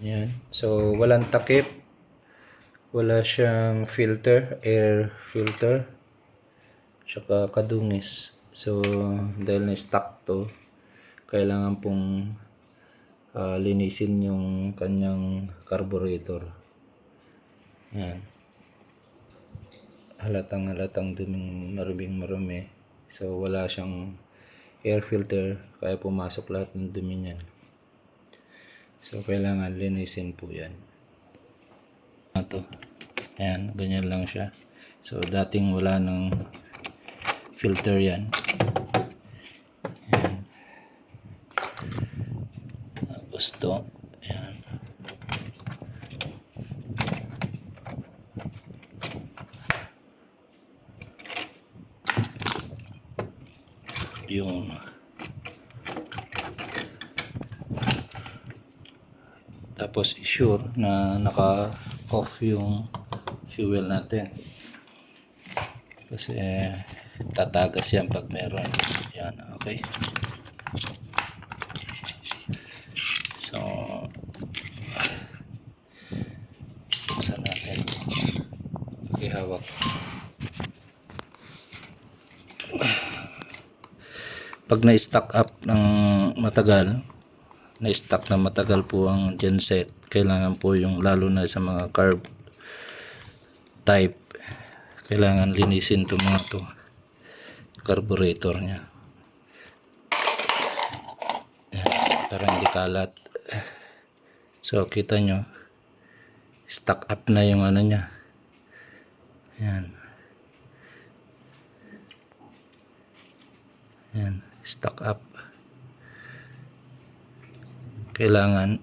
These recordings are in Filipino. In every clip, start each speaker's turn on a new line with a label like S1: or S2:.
S1: Yan. So, walang takip. Wala siyang filter, air filter. Tsaka kadungis. So, dahil na-stuck to, kailangan pong ah, linisin yung kanyang carburetor. Yan. Halatang halatang duming maruming marumi. So, wala siyang air filter, kaya pumasok lahat ng dumi niyan. So, kailangan linisin po yan. Ito. Ayan, ganyan lang siya. So, dating wala ng filter yan. Ayan. Tapos to. Ayan. Yung tapos sure na naka off yung fuel natin. Kasi tatagas yan pag meron. Yan okay. So buksan natin. Okay hawak pag na-stack up ng matagal na-stack na matagal po ang genset kailangan po yung lalo na sa mga carb type kailangan linisin to mga to carburetor nya para hindi kalat. So kita nyo stuck up na yung ano nya yan yan stuck up kailangan.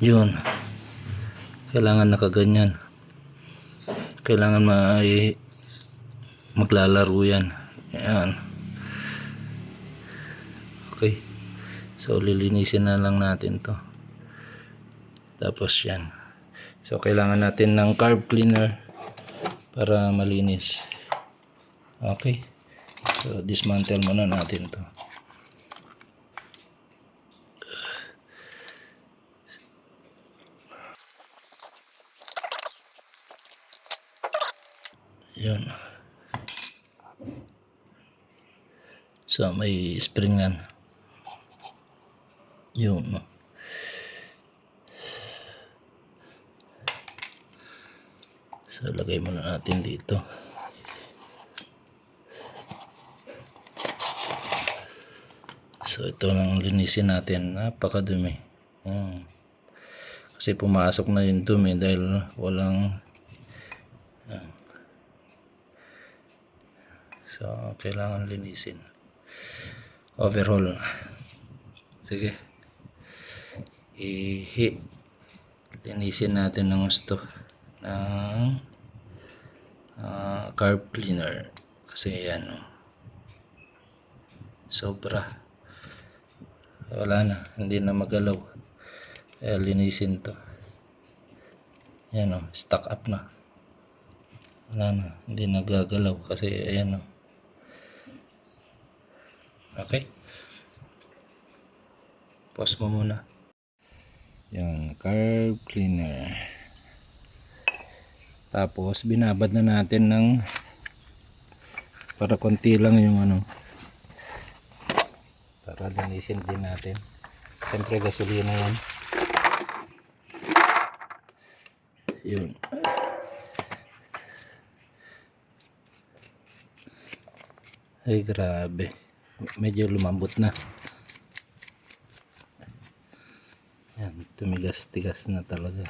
S1: Yun. Kailangan nakaganyan. Kailangan may maglalaro yan. Yan. Okay. So lilinisin na lang natin to. Tapos yan. So kailangan natin ng carb cleaner para malinis. Okay so dismantle muna natin to Yun. So, may spring yan. Yun. So, lagay muna natin dito. So, ito lang linisin natin. Napakadumi. Yan. Kasi pumasok na yung dumi dahil walang So, kailangan linisin. Overhaul. Sige. Ihi. Linisin natin ng gusto ng ah, carb cleaner. Kasi yan, oh. Sobra. Wala na. Hindi na magalaw. Kaya linisin to. Yan, oh. Stuck up na. Wala na. Hindi nagagalaw kasi ayan, oh. Okay? Pause mo muna. Yung carb cleaner. Tapos, binabad na natin ng para konti lang yung ano para linisin din natin. Siyempre, gasolina yan. Yun. Ay, grabe medyo lumambot na yan tumigas tigas na talaga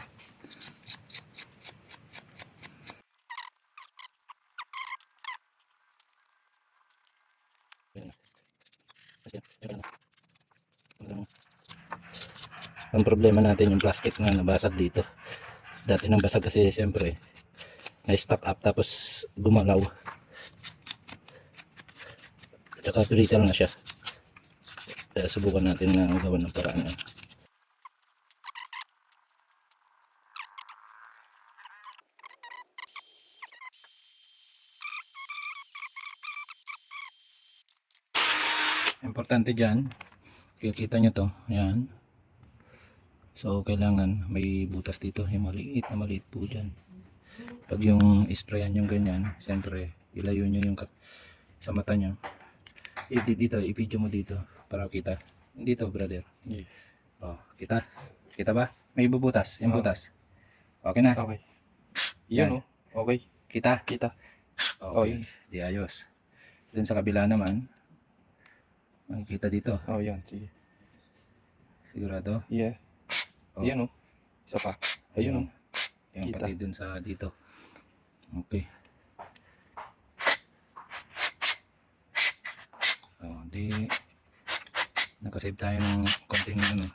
S1: ang problema natin yung plastic na nabasag dito dati nang basag kasi siyempre na stuck up tapos gumalaw Tsaka brittle na siya. Kaya subukan natin na gawa ng paraan yan. Importante dyan, kikita nyo to, yan. So, kailangan may butas dito, yung maliit na maliit po dyan. Pag yung sprayan yung ganyan, siyempre, ilayo nyo yung sa mata nyo. I- di- dito, i-video mo dito, para kita. Dito, brother.
S2: Yeah.
S1: Oh, kita. Kita ba? May bubutas, yung
S2: Oo.
S1: butas. Okay na?
S2: Okay.
S1: Yan.
S2: Yan oh. Okay.
S1: Kita.
S2: Kita.
S1: Okay.
S2: Oh, yun.
S1: Di ayos. Dun sa kabila naman, makikita dito.
S2: Oh, yan. Sige.
S1: Sigurado?
S2: Yeah.
S1: Oh.
S2: Yan oh. Isa pa. Ayun oh.
S1: Yan
S2: Kita.
S1: pati dun sa dito. Okay. Oh, di nakasave tayo ng konting ano.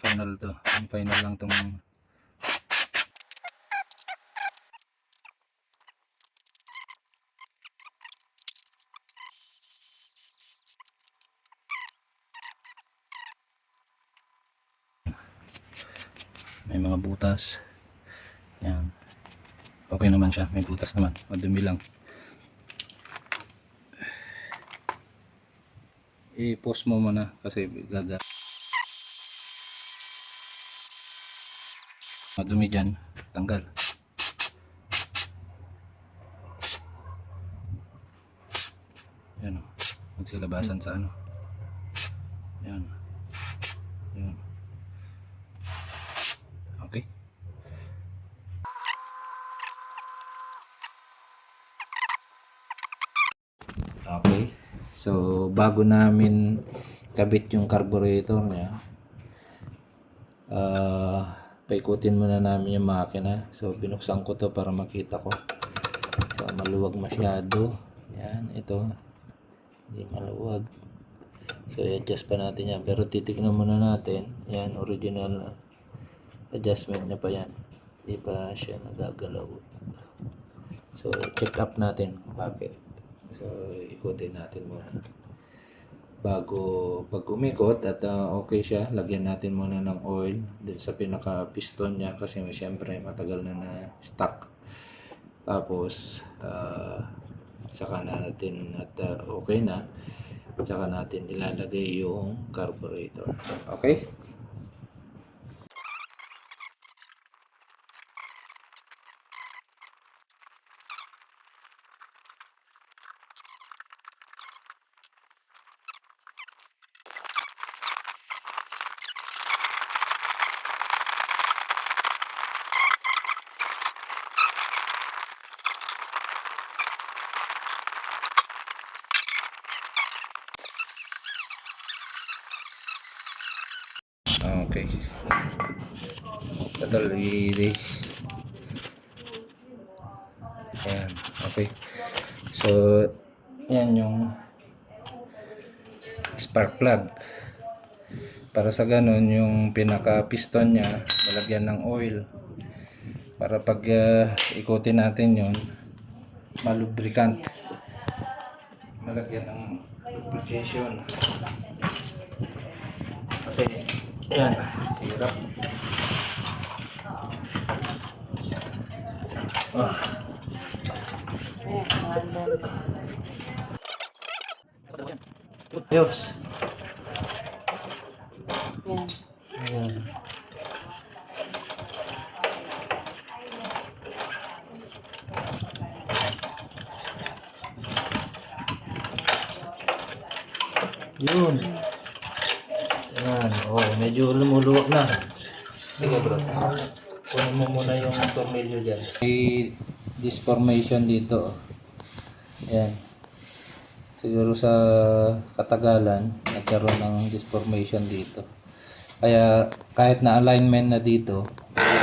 S1: Final to. Ang final lang tong may mga butas. Yan. Okay naman siya. May butas naman. Madumi lang. I-pause mo muna kasi gaga. Madumi dyan. Tanggal. Yan o. Magsilabasan sa ano. Yan. Yan. Okay. Okay. So, bago namin kabit yung carburetor niya, ah paikutin muna namin yung makina. So, binuksan ko to para makita ko. So, maluwag masyado. Yan, ito. Hindi maluwag. So, i-adjust pa natin yan. Pero titignan muna natin. Yan, original adjustment niya pa yan. Hindi pa siya nagagalaw. So, check up natin bakit. So, ikutin natin muna. Bago pag umikot at ah, okay siya, lagyan natin muna ng oil din sa pinaka piston niya kasi siyempre matagal na na stuck. Tapos, ah, saka na natin at ah, okay na, saka natin ilalagay yung carburetor. Okay? Okay. Total i Ayan, okay. So, yan yung spark plug. Para sa ganun, yung pinaka piston niya, malagyan ng oil. Para pag ah, ikutin natin yon malubricant. Malagyan ng lubrication. Kasi, yan, hirap. Ah. Ayos.
S3: Yan.
S1: Ayan. Yun. Oh, medyo lumuluwak na. Sige bro. Kunin mo muna yung tornilyo dyan. May disformation dito. Yan. Siguro sa katagalan, nagkaroon ng disformation dito. Kaya kahit na alignment na dito,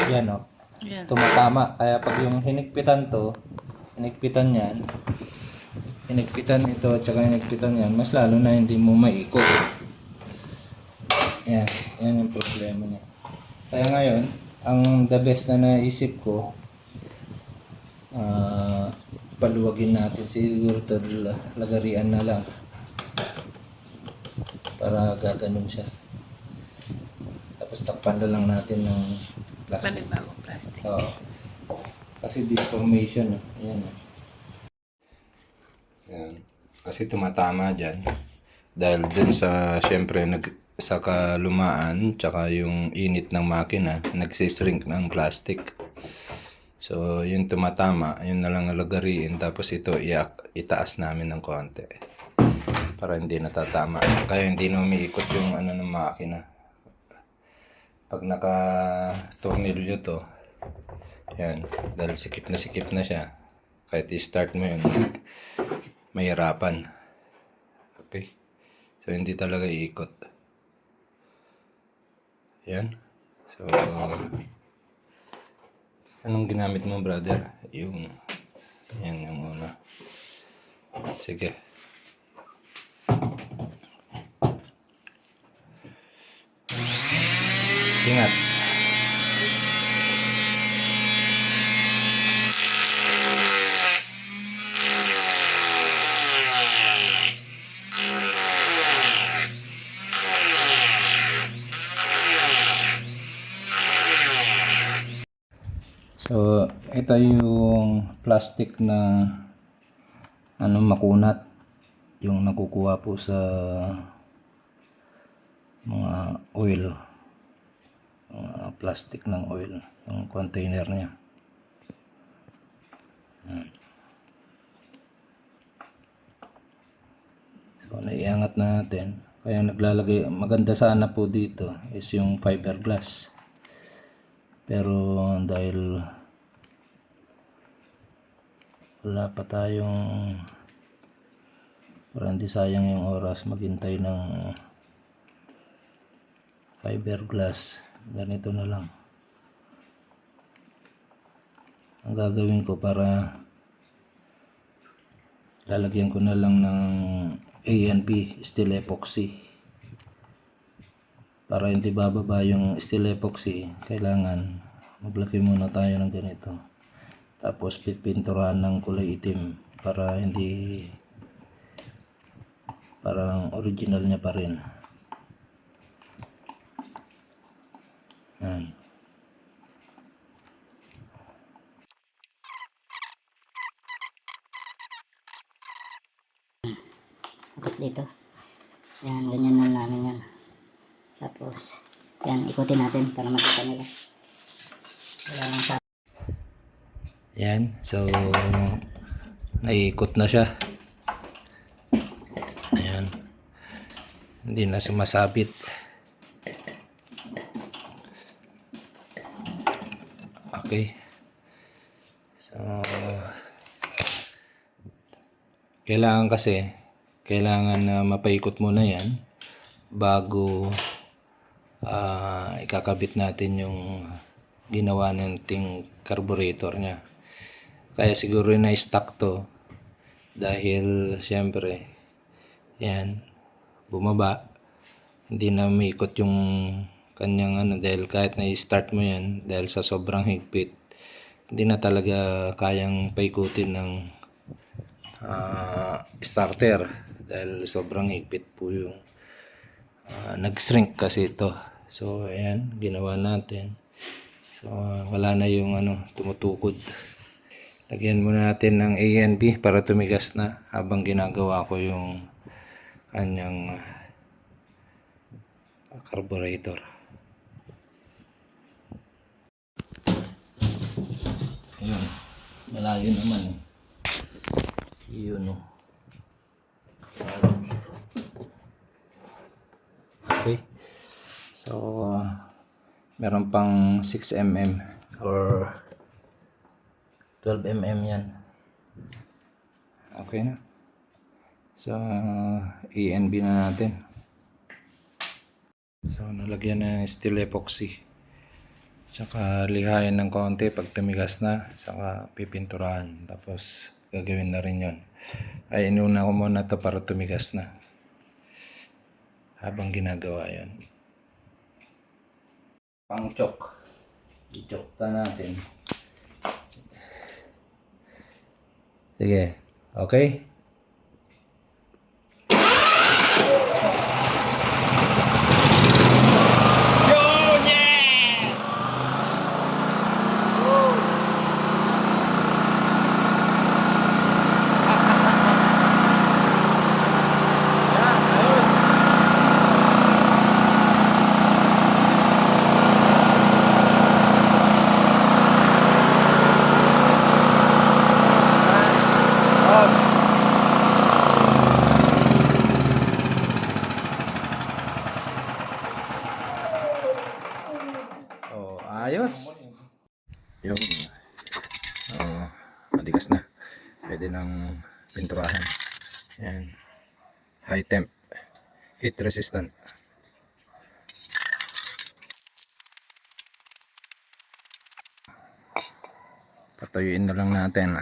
S1: yan o,
S3: Yan.
S1: tumatama. Kaya pag yung hinigpitan to, hinigpitan yan, hinigpitan ito at saka hinigpitan yan, mas lalo na hindi mo maikot. Yan, yan yung problema niya. Kaya ngayon, ang the best na naisip ko, ah, paluwagin natin siguro lagarian na lang para gaganon siya. Tapos takpan na lang natin ng plastic.
S3: Panibagong plastic.
S1: Oo. Kasi deformation, eh. Ayan. eh. Ayan. Kasi tumatama dyan. Dahil dun sa, syempre, nag, sa kalumaan, tsaka yung init ng makina, nagsishrink ng plastic. So, yung tumatama, yun na lang nalagariin. Tapos ito, iak, itaas namin ng konti. Para hindi natatama. Kaya hindi na umiikot yung ano ng makina. Pag naka-tornilyo to, yan, dahil sikip na sikip na siya. Kahit i-start mo yun, mahirapan. Okay? So, hindi talaga iikot. Yan. So, anong ginamit mo, brother? Yung, yan yung una. Sige. Ingat. Ito yung plastic na ano makunat yung nakukuha po sa mga oil mga plastic ng oil yung container niya. So naiangat na natin. Kaya naglalagay maganda sana po dito is yung fiberglass. Pero dahil wala pa tayong para hindi sayang yung oras maghintay ng fiberglass. Ganito na lang. Ang gagawin ko para lalagyan ko na lang ng A steel epoxy. Para hindi bababa yung steel epoxy kailangan maglagay muna tayo ng ganito tapos pipinturahan ng kulay itim para hindi parang original niya pa rin yan
S3: Tapos dito. Yan, ganyan na namin yan. Tapos, yan, ikutin natin para makita nila. Wala nang
S1: yan. So naiikot na siya. Ayan. Hindi na sumasabit. Okay. So kailangan kasi kailangan na mapaikot muna yan bago ah, ikakabit natin yung ginawa nating carburetor niya kaya siguro na-stuck to. Dahil siyempre yan bumaba. Hindi na umikot yung kanyang ano dahil kahit na-start mo yan dahil sa sobrang higpit hindi na talaga kayang paikutin ng ah, starter. Dahil sobrang higpit po yung ah, nag-shrink kasi ito. So ayan ginawa natin. So wala na yung ano tumutukod lagyan muna natin ng A and B para tumigas na habang ginagawa ko yung kanyang ah, carburetor Ayun. Malayo naman. eh. Yun o. Okay. So, uh, meron pang 6 mm or 12 mm yan. Okay na. So, A and B na natin. So, nalagyan na steel epoxy. Saka lihayin ng konti pag tumigas na, saka pipinturahan. Tapos gagawin na rin yon. Ay inuna ko muna to para tumigas na. Habang ginagawa yon. Pang chok. I-chok natin. Sige. Okay? Ayos. Yung oh, matigas na. Pwede nang pinturahan. Yan. High temp. Heat resistant. Patuyuin na lang natin.